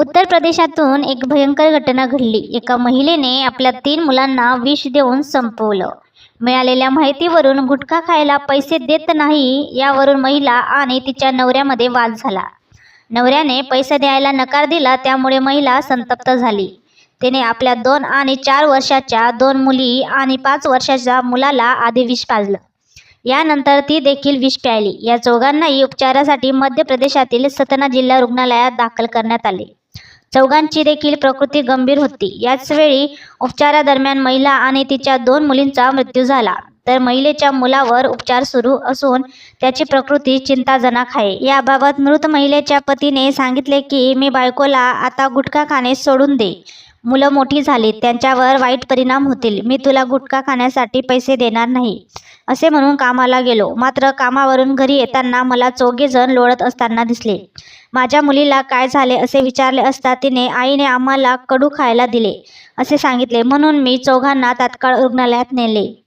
उत्तर प्रदेशातून एक भयंकर घटना घडली. एका महिलेने आपल्या तीन मुलांना विष देऊन संपवलं. मिळालेल्या माहितीवरून गुटखा खायला पैसे देत नाही यावरून महिला आणि तिच्या नवऱ्यामध्ये वाद झाला. नवऱ्याने पैसे द्यायला नकार दिला त्यामुळे महिला संतप्त झाली. तिने आपल्या दोन आणि चार वर्षाच्या दोन मुली आणि पाच वर्षाच्या मुलाला आधी विष पाजलं. यानंतर ती देखील विष प्यायली. या चौघांनाही उपचारासाठी मध्य प्रदेशातील सतना जिल्हा रुग्णालयात दाखल करण्यात आले. चौघांची देखील प्रकृती गंभीर होती. याच वेळी उपचारादरम्यान महिला आणि तिच्या दोन मुलींचा मृत्यू झाला. तर महिलेच्या मुलावर उपचार सुरू असून त्याची प्रकृती चिंताजनक आहे. याबाबत मृत महिलेच्या पतीने सांगितले की मी बायकोला आता गुटखा खाणे सोडून दे. मुलं मोठी झाली त्यांच्यावर वाईट परिणाम होतील. मी तुला गुटखा खाण्यासाठी पैसे देणार नाही असे म्हणून कामाला गेलो. मात्र कामावरून घरी येताना मला चौघे जण लोळत असताना दिसले. माझ्या मुलीला काय झाले असे विचारले असता तिने आईने आम्हाला कडू खायला दिले असे सांगितले. म्हणून मी चौघांना तात्काळ रुग्णालयात नेले.